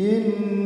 إنا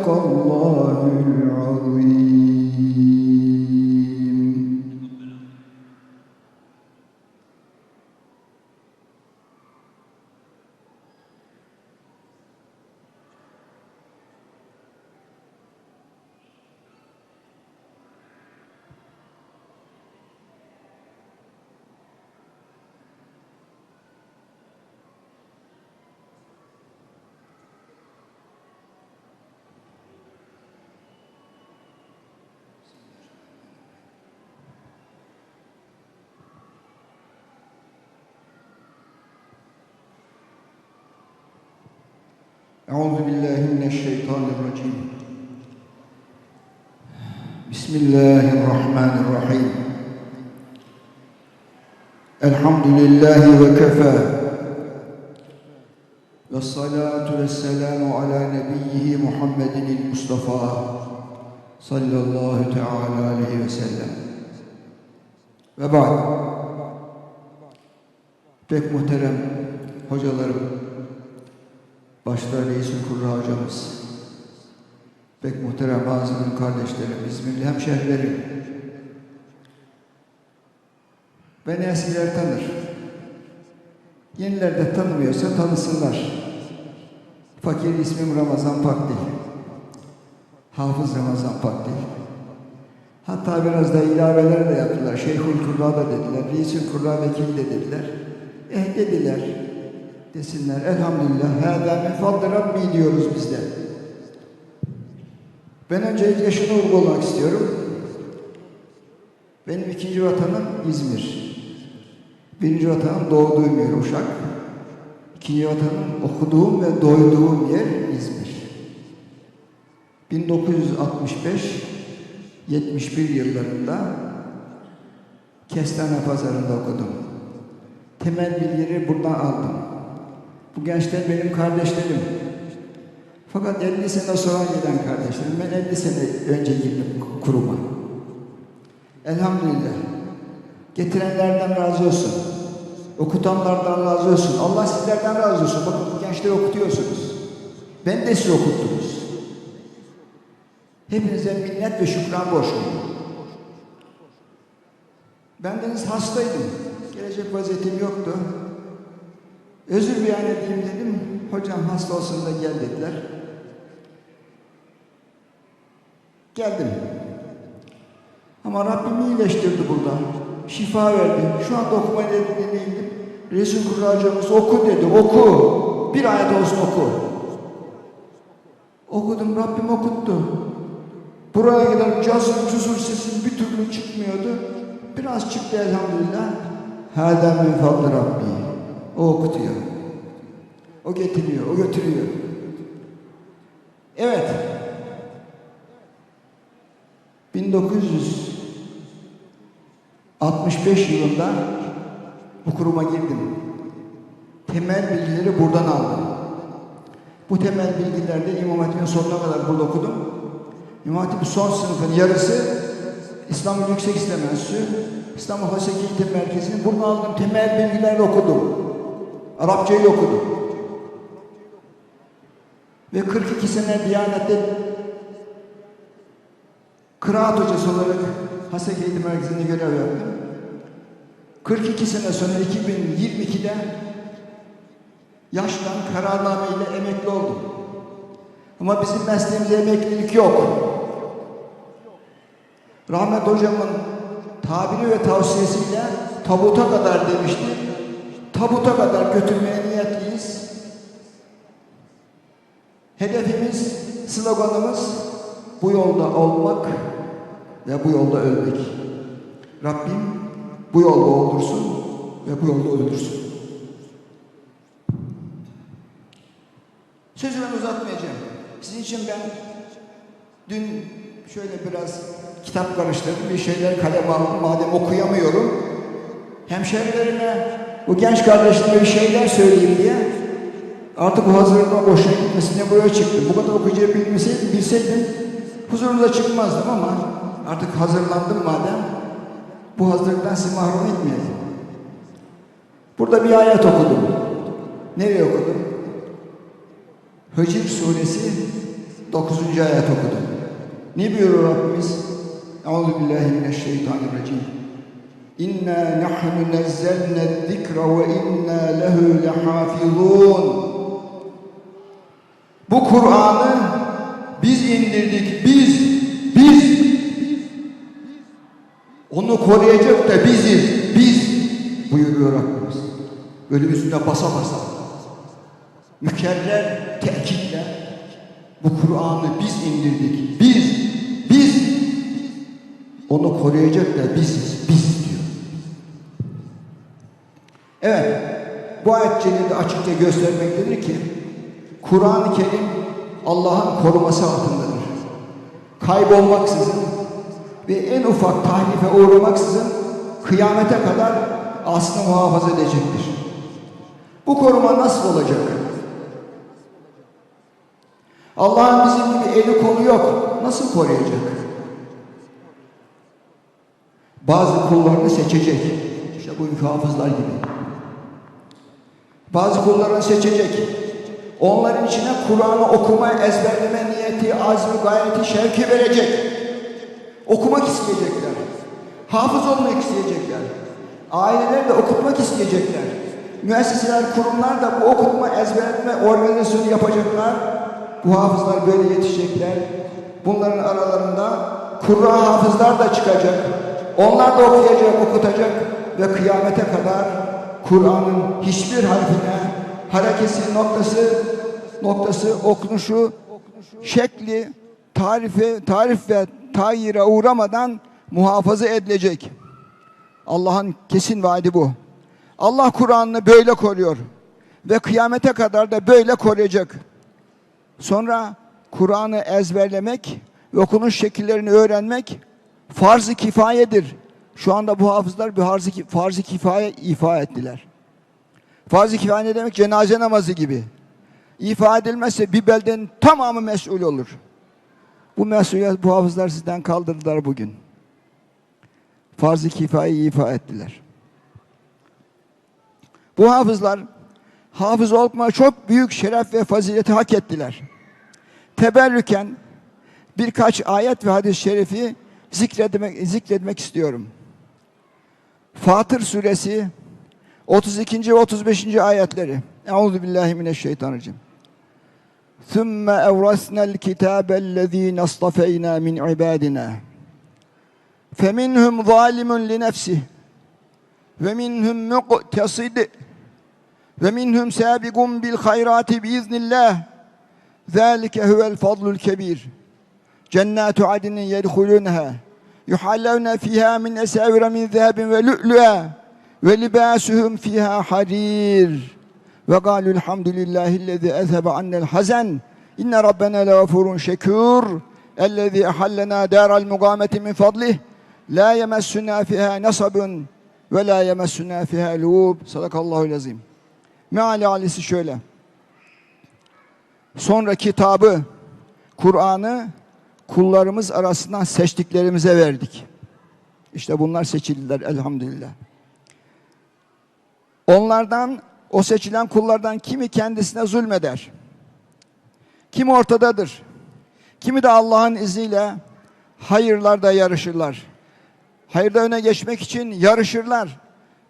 صدق الله العظيم. Euzu billahi mineşşeytanirracim. Bismillahirrahmanirrahim. Elhamdülillahi ve kefa. Ve salatu ve selamu ala nebiyyihi Muhammedin Mustafa sallallahu teala aleyhi ve sellem. Ve ba'd. Pek muhterem hocalarım, başta Reisül Kurra hocamız, pek muhterem bazıların kardeşlerim, İzmirli hemşehrilerim, beni eskiler tanır. Yeniler de tanımıyorsa tanısınlar. Fakir ismim Ramazan Pakdil. Hafız Ramazan Pakdil. Hatta biraz da ilaveler de yaptılar. Şeyhül Kurra da dediler. Reisül Kurra vekil de dediler. Eh dediler. Desinler. Elhamdülillah. Hâdâ min fadli Rabbi diyoruz biz de. Ben öncelikle şunu vurgulamak istiyorum. Benim ikinci vatanım İzmir. Birinci vatanım doğduğum yer Uşak. İkinci vatanım okuduğum ve doyduğum yer İzmir. 1965-71 yıllarında Kestane Pazarı'nda okudum. Temel bilgileri buradan aldım. Bu gençler benim kardeşlerim. Fakat 50 sene sonra gelen kardeşlerim. Ben 50 sene önce girdim kuruma. Elhamdülillah. Getirenlerden razı olsun. Okutanlardan razı olsun. Allah sizlerden razı olsun. Bakın bu gençleri okutuyorsunuz. Ben de sizi okuttunuz. Hepinize minnet ve şükran borçluyum. Bendeniz hastaydım. Gelecek vaziyetim yoktu. Özür beyan edeyim dedim. Hocam hasta olsun da gel dediler. Geldim. Ama Rabbim iyileştirdi burada. Şifa verdi. Şu anda okuma dinleyindim. Resul Kurra hocamız oku dedi. Oku. Bir ayet olsun oku. Okudum. Rabbim okuttu. Buraya kadar cazır cuzur sesim bir türlü çıkmıyordu. Biraz çıktı elhamdülillah. Hâdâ min fadli Rabbi. O okutuyor. O getiriyor, o götürüyor. Evet. 1965 yılında bu kuruma girdim. Temel bilgileri buradan aldım. Bu temel bilgilerde İmam Hatip'in sonuna kadar burada okudum. İmam Hatip'in son sınıfın yarısı İstanbul Yüksek İslam Enstitüsü, İstanbul Haseki Eğitim Merkezi'nin buradan aldığım temel bilgilerle okudum. Arapçayı okudum. Ve 42 sene Diyanet'te kıraat hocası olarak Hasek Eğitim Merkezi'nde görev yaptım. 42 sene sonra 2022'de yaştan kararname ile emekli oldum. Ama bizim mesleğimizde emeklilik yok. Rahmet hocamın tabiri ve tavsiyesiyle tabuta kadar demişti. Tabuta kadar götürmeye niyetliyiz. Hedefimiz, sloganımız bu yolda olmak ve bu yolda ölmek. Rabbim bu yolda olursun ve bu yolda öldürsün. Sözü ben uzatmayacağım. Sizin için ben dün şöyle biraz kitap karıştırdım, bir şeyler kaleme aldım. Madem okuyamıyorum, hemşerilerime, bu genç kardeşlerime bir şeyler söyleyeyim diye artık bu hazırlığıma boşuna gitmesine buraya çıktım. Bu kadar okuyacağımı bilmeseydim, bilseydim huzurunuza çıkmazdım ama artık hazırlandım madem bu hazırlıktan sizi mahrum etmeyelim. Burada bir ayet okudum. Nereye okudum? Hicr suresi 9. ayet okudum. Ne buyuruyor Rabbimiz? Euzubillahimineşşeytanirracim. İnna nahnu nazzalna zikra ve inna lehu lehafizun. Bu Kur'an'ı biz indirdik, biz, biz. Onu koruyacak da biziz, biz buyuruyor Rabbimiz. Böyle üstüne basa basa. Mükerrer tekitle bu Kur'an'ı biz indirdik, biz, biz. Onu koruyacak da biziz, biz Evet, bu ayet celilde açıkça göstermektedir ki Kur'an-ı Kerim Allah'ın koruması altındadır. Kaybolmaksızın ve en ufak tahrife uğramaksızın kıyamete kadar aslını muhafaza edecektir. Bu koruma nasıl olacak? Allah'ın bizim gibi eli kolu yok. Nasıl koruyacak? Bazı kullarını seçecek. İşte bugünkü hafızlar gibi. Bazı kullarını seçecek. Onların içine Kur'an'ı okuma, ezberleme niyeti, azmi, gayreti, şevki verecek. Okumak isteyecekler. Hafız olmak isteyecekler. Aileler de okutmak isteyecekler. Müesseseler, kurumlar da bu okutma, ezberleme organizasyonu yapacaklar. Bu hafızlar böyle yetişecekler. Bunların aralarında Kur'an hafızlar da çıkacak. Onlar da okuyacak, okutacak ve kıyamete kadar Kur'an'ın hiçbir harfine, harekesi, noktası, noktası, okunuşu, şekli, tarifi, tarif ve tayire uğramadan muhafaza edilecek. Allah'ın kesin vaadi bu. Allah Kur'an'ını böyle koruyor ve kıyamete kadar da böyle koruyacak. Sonra Kur'an'ı ezberlemek ve okunuş şekillerini öğrenmek farz-ı kifayedir. Şu anda bu hafızlar bir farz-ı, farz kifaye ifa ettiler. Farz-ı kifaye ne demek? Cenaze namazı gibi. İfa edilmezse bir beldenin tamamı mesul olur. Bu mesuliyet bu hafızlar sizden kaldırdılar bugün. Farz-ı kifayeyi ifa ettiler. Bu hafızlar hafız olma çok büyük şeref ve fazileti hak ettiler. Teberrüken birkaç ayet ve hadis-i şerifi zikretmek, zikretmek istiyorum. Fatır suresi 32. ve 35. ayetleri. Euzu billahi mineşşeytanirracim. Thumma evrasna'l kitabellezî nastafeyna min ibadina. Feminhum zalimun li nefsihi ve minhum muqtasid ve minhum sabiqun bil hayrati biiznillah. Zalike huvel fadlul kebir. Cennetu adnin yedhulunha yuhallevne fiha min esavira min zehebin ve lü'lü'e ve libasuhum fiha harir. Ve galul hamdülillahillezî ezhebe annel hazen inne rabbena levafurun şekûr. Ellezî ehallena dâral mugameti min fadlih. La yemessuna fiha nasabun ve la yemessuna fiha lûb sadakallahu lezîm meali alisi şöyle. Sonra kitabı Kur'an'ı kullarımız arasından seçtiklerimize verdik. İşte bunlar seçildiler elhamdülillah. Onlardan, o seçilen kullardan kimi kendisine zulmeder. Kimi ortadadır. Kimi de Allah'ın izniyle hayırlarda yarışırlar. Hayırda öne geçmek için yarışırlar.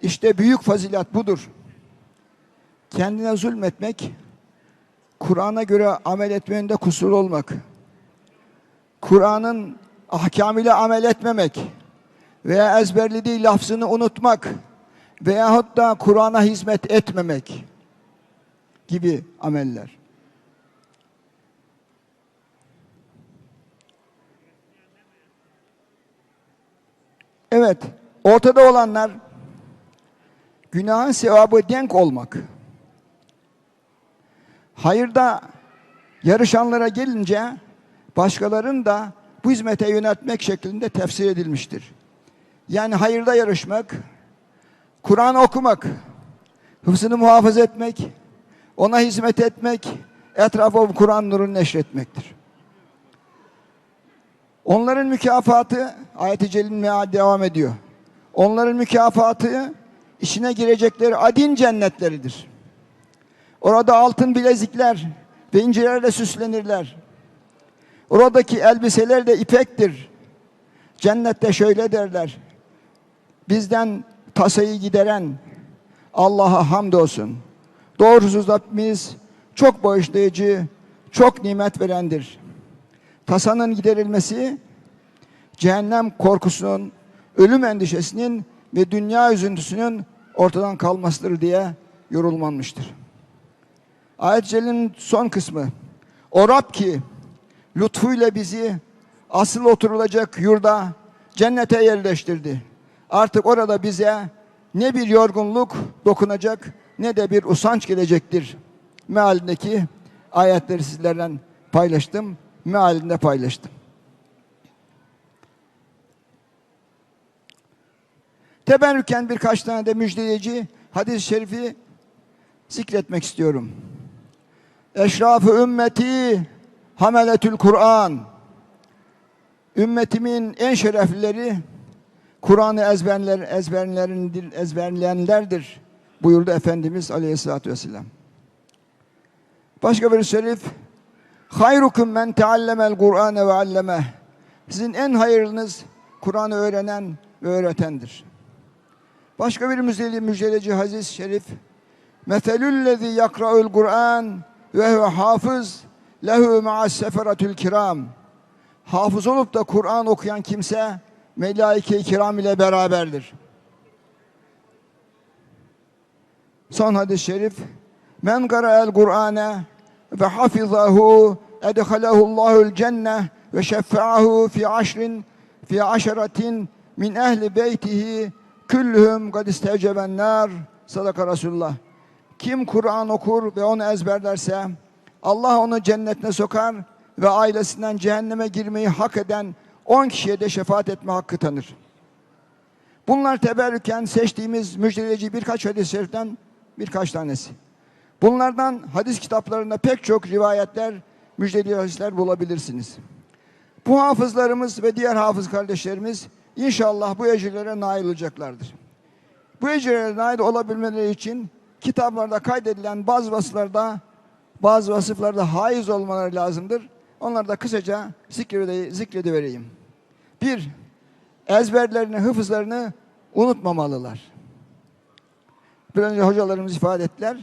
İşte büyük fazilet budur. Kendine zulmetmek, Kur'an'a göre amel etmeyende kusur olmak, Kur'an'ın ahkamıyla amel etmemek veya ezberlediği lafzını unutmak veyahut da Kur'an'a hizmet etmemek gibi ameller. Evet, ortada olanlar günahın sevabı denk olmak. Hayırda yarışanlara gelince başkalarını da bu hizmete yöneltmek şeklinde tefsir edilmiştir. Yani hayırda yarışmak, Kur'an okumak, hıfzını muhafaza etmek, ona hizmet etmek, etrafa Kur'an nurunu neşretmektir. Onların mükafatı ayet-i celil devam ediyor. Onların mükafatı işine girecekleri adin cennetleridir. Orada altın bilezikler ve incilerle süslenirler. Oradaki elbiseler de ipektir. Cennette şöyle derler. Bizden tasayı gideren Allah'a hamdolsun. Doğrusu Rabbimiz çok bağışlayıcı, çok nimet verendir. Tasanın giderilmesi cehennem korkusunun, ölüm endişesinin ve dünya üzüntüsünün ortadan kalmasıdır diye yorulmanmıştır. Ayet Celil'in son kısmı. O Rab ki lütfuyla bizi asıl oturulacak yurda cennete yerleştirdi. Artık orada bize ne bir yorgunluk dokunacak ne de bir usanç gelecektir. Mealindeki ayetleri sizlerle paylaştım. Mealinde paylaştım. Teberrüken birkaç tane de müjdeleyici hadis-i şerifi zikretmek istiyorum. Eşrafı ümmeti hameletül Kur'an. Ümmetimin en şereflileri Kur'an'ı ezberler, ezberlerindir, ezberleyenlerdir buyurdu Efendimiz Aleyhisselatü Vesselam. Başka bir şerif Hayrukum men teallemel Kur'ane ve allemeh. Sizin en hayırlınız Kur'an'ı öğrenen ve öğretendir. Başka bir müjdeli müjdeleci hadis-i şerif Meselüllezî yakra'ul Kur'an ve hafız lehu ma'as seferatül kiram. Hafız olup da Kur'an okuyan kimse melaike-i kiram ile beraberdir. Son hadis-i şerif Men qara'el Kur'ane ve hafizahu edhalehu Allahul cenne ve şeffa'ahu fi aşrin fi aşeretin min ehli beytihi küllühüm kad isteceben nar sadaka Resulullah. Kim Kur'an okur ve onu ezberlerse Allah onu cennetine sokar ve ailesinden cehenneme girmeyi hak eden 10 kişiye de şefaat etme hakkı tanır. Bunlar teberrüken seçtiğimiz müjdeleyici birkaç hadis-i şeriften birkaç tanesi. Bunlardan hadis kitaplarında pek çok rivayetler, müjdeli hadisler bulabilirsiniz. Bu hafızlarımız ve diğer hafız kardeşlerimiz inşallah bu ecirlere nail olacaklardır. Bu ecirlere nail olabilmeleri için kitaplarda kaydedilen bazı vasıflarda bazı vasıflarda haiz olmaları lazımdır. Onları da kısaca zikredivereyim. Bir, ezberlerini, hıfızlarını unutmamalılar. Bir önce hocalarımız ifade ettiler.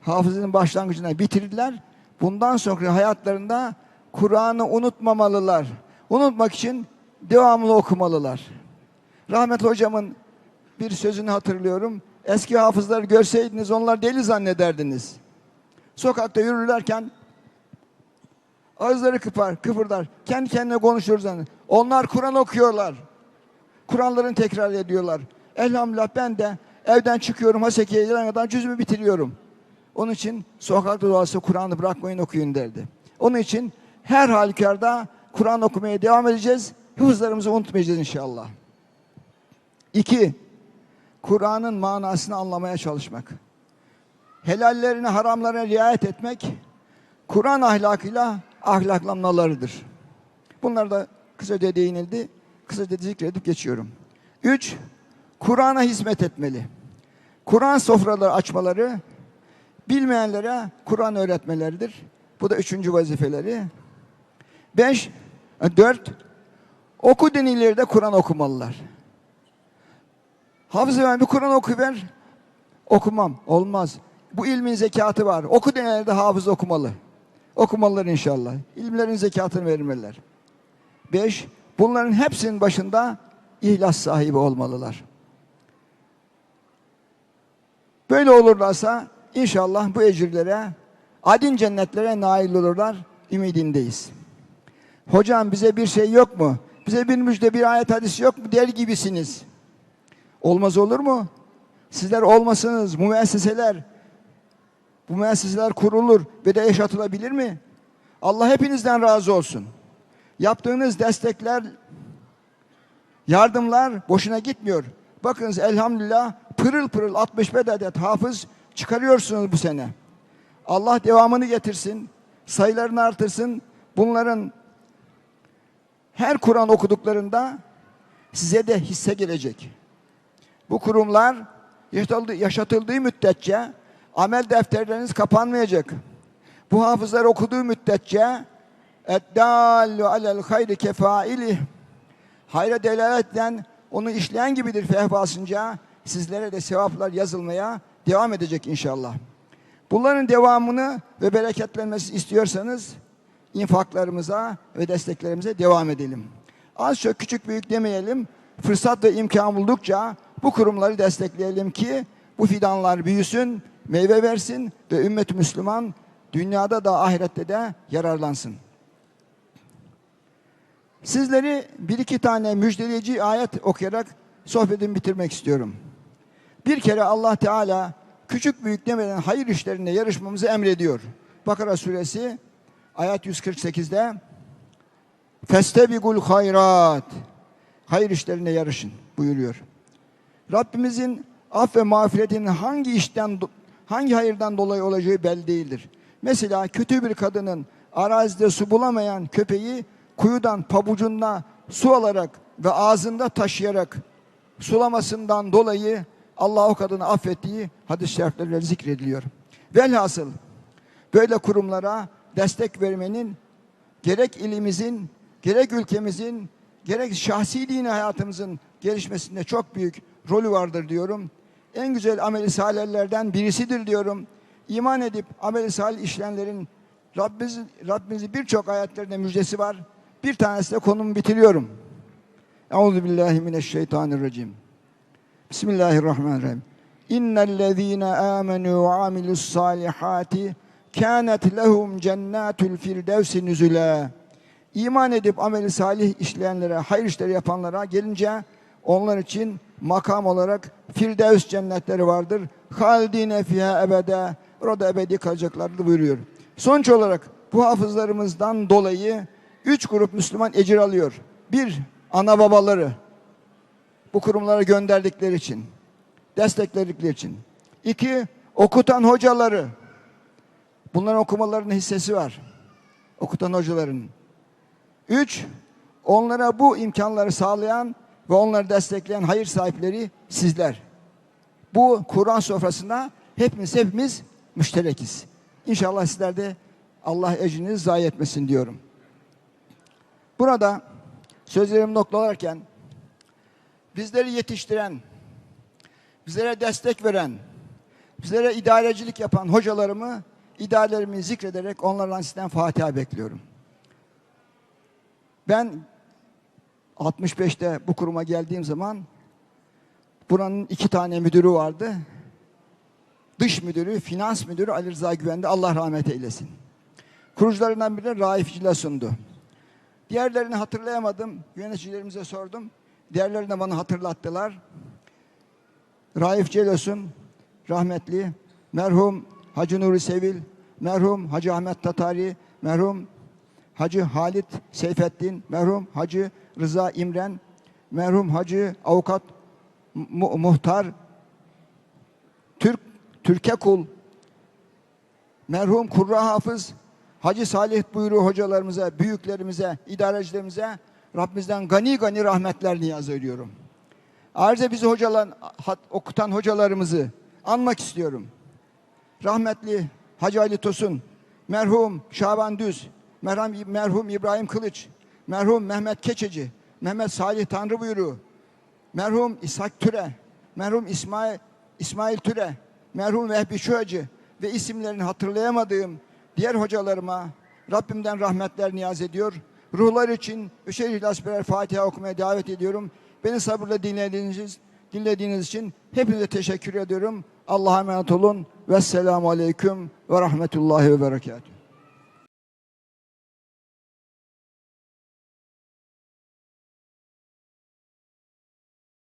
Hafızın başlangıcına bitirdiler. Bundan sonra hayatlarında Kur'an'ı unutmamalılar. Unutmak için devamlı okumalılar. Rahmetli hocamın bir sözünü hatırlıyorum. Eski hafızları görseydiniz onlar deli zannederdiniz. Sokakta yürürlerken ağızları kıpar, kıpırdar. Kendi kendine konuşuruz. Yani. Onlar Kur'an okuyorlar. Kur'anlarını tekrar ediyorlar. Elhamdülillah ben de evden çıkıyorum Haseki'ye gelene kadar cüzümü bitiriyorum. Onun için sokakta dolayısıyla Kur'an'ı bırakmayın okuyun derdi. Onun için her halükarda Kur'an okumaya devam edeceğiz. Hıfızlarımızı unutmayacağız inşallah. İki, Kur'an'ın manasını anlamaya çalışmak. Helallerine, haramlarına riayet etmek, Kur'an ahlakıyla ahlaklanmalarıdır. Bunlar da kısaca değinildi. Kısaca zikredip geçiyorum. Üç, Kur'an'a hizmet etmeli. Kur'an sofraları açmaları, bilmeyenlere Kur'an öğretmeleridir. Bu da üçüncü vazifeleri. Beş, dört, Oku denilir de Kur'an okumalılar. Hafız ben bir Kur'an okuver. Okumam. Olmaz. Bu ilmin zekatı var. Oku denilir de hafız okumalı. Okumalılar inşallah. İlimlerin zekatını vermeliler. Beş, bunların hepsinin başında ihlas sahibi olmalılar. Böyle olurlarsa inşallah bu ecirlere, adin cennetlere nail olurlar ümidindeyiz. Hocam bize bir şey yok mu? Bize bir müjde, bir ayet hadisi yok mu der gibisiniz. Olmaz olur mu? Sizler olmasınız, müesseseler, bu müesseseler kurulur ve de yaşatılabilir mi? Allah hepinizden razı olsun. Yaptığınız destekler, yardımlar boşuna gitmiyor. Bakınız elhamdülillah pırıl pırıl 65 adet hafız çıkarıyorsunuz bu sene. Allah devamını getirsin, sayılarını artırsın. Bunların her Kur'an okuduklarında size de hisse gelecek. Bu kurumlar yaşatıldığı müddetçe amel defterleriniz kapanmayacak. Bu hafızlar okuduğu müddetçe eddallu alel hayri kefaili hayra delalet eden onu işleyen gibidir fehvasınca sizlere de sevaplar yazılmaya devam edecek inşallah. Bunların devamını ve bereketlenmesi istiyorsanız infaklarımıza ve desteklerimize devam edelim. Az çok küçük büyük demeyelim. Fırsat ve imkan buldukça bu kurumları destekleyelim ki bu fidanlar büyüsün, meyve versin ve ümmet Müslüman dünyada da ahirette de yararlansın. Sizleri bir iki tane müjdeleyici ayet okuyarak sohbetimi bitirmek istiyorum. Bir kere Allah Teala küçük büyük demeden hayır işlerinde yarışmamızı emrediyor. Bakara suresi ayet 148'de Festebigul hayrat hayır işlerinde yarışın buyuruyor. Rabbimizin af ve mağfiretinin hangi işten hangi hayırdan dolayı olacağı belli değildir. Mesela kötü bir kadının arazide su bulamayan köpeği kuyudan pabucunda su alarak ve ağzında taşıyarak sulamasından dolayı Allah o kadını affettiği hadis-i şeriflerle zikrediliyor. Velhasıl böyle kurumlara destek vermenin gerek ilimizin, gerek ülkemizin, gerek şahsi dini hayatımızın gelişmesinde çok büyük rolü vardır diyorum. En güzel ameli salihlerden birisidir diyorum. İman edip ameli salih işleyenlerin Rabbimiz, Rabbimizin birçok ayetlerinde müjdesi var. Bir tanesi de konumu bitiriyorum. Euzu billahi mineşşeytanirracim. Bismillahirrahmanirrahim. İnnellezîne âmenû ve amilus salihati kânet lehum cennetul firdevsi nüzulâ. İman edip ameli salih işleyenlere, hayır işleri yapanlara gelince onlar için makam olarak Firdevs cennetleri vardır. Haldine fiha ebede. Orada ebedi kalacaklardır buyuruyor. Sonuç olarak bu hafızlarımızdan dolayı üç grup Müslüman ecir alıyor. Bir, ana babaları bu kurumlara gönderdikleri için, destekledikleri için. İki, okutan hocaları. Bunların okumalarının hissesi var. Okutan hocaların. Üç, onlara bu imkanları sağlayan ve onları destekleyen hayır sahipleri sizler. Bu Kur'an sofrasında hepimiz hepimiz müşterekiz. İnşallah sizler de Allah ecrinizi zayi etmesin diyorum. Burada sözlerimi noktalarken bizleri yetiştiren, bizlere destek veren, bizlere idarecilik yapan hocalarımı, idarelerimi zikrederek onlardan sizden Fatiha bekliyorum. Ben 65'te bu kuruma geldiğim zaman buranın iki tane müdürü vardı. Dış müdürü, finans müdürü Ali Rıza Güvendi. Allah rahmet eylesin. Kurucularından biri Raif Cilasun'du. Diğerlerini hatırlayamadım. Yöneticilerimize sordum. Diğerlerini de bana hatırlattılar. Raif Celosun, rahmetli, merhum Hacı Nuri Sevil, merhum Hacı Ahmet Tatari, merhum Hacı Halit Seyfettin, merhum Hacı Rıza İmren, merhum Hacı Avukat Mu- Muhtar Türk Türkekul, merhum Kurra Hafız, Hacı Salih buyruğu hocalarımıza, büyüklerimize, idarecilerimize Rabbimizden gani gani rahmetler niyaz ediyorum. Ayrıca bizi hocalar, hat- okutan hocalarımızı anmak istiyorum. Rahmetli Hacı Ali Tosun, merhum Şaban Düz, merhum, merhum İbrahim Kılıç, merhum Mehmet Keçeci, Mehmet Salih Tanrı buyuru, merhum İshak Türe, merhum İsmail, İsmail Türe, merhum Vehbi Şuacı ve isimlerini hatırlayamadığım diğer hocalarıma Rabbimden rahmetler niyaz ediyor. Ruhlar için üçer ihlas birer Fatiha okumaya davet ediyorum. Beni sabırla dinlediğiniz, dinlediğiniz için hepinize teşekkür ediyorum. Allah'a emanet olun. Vesselamu Aleyküm ve Rahmetullahi ve Berekatuhu.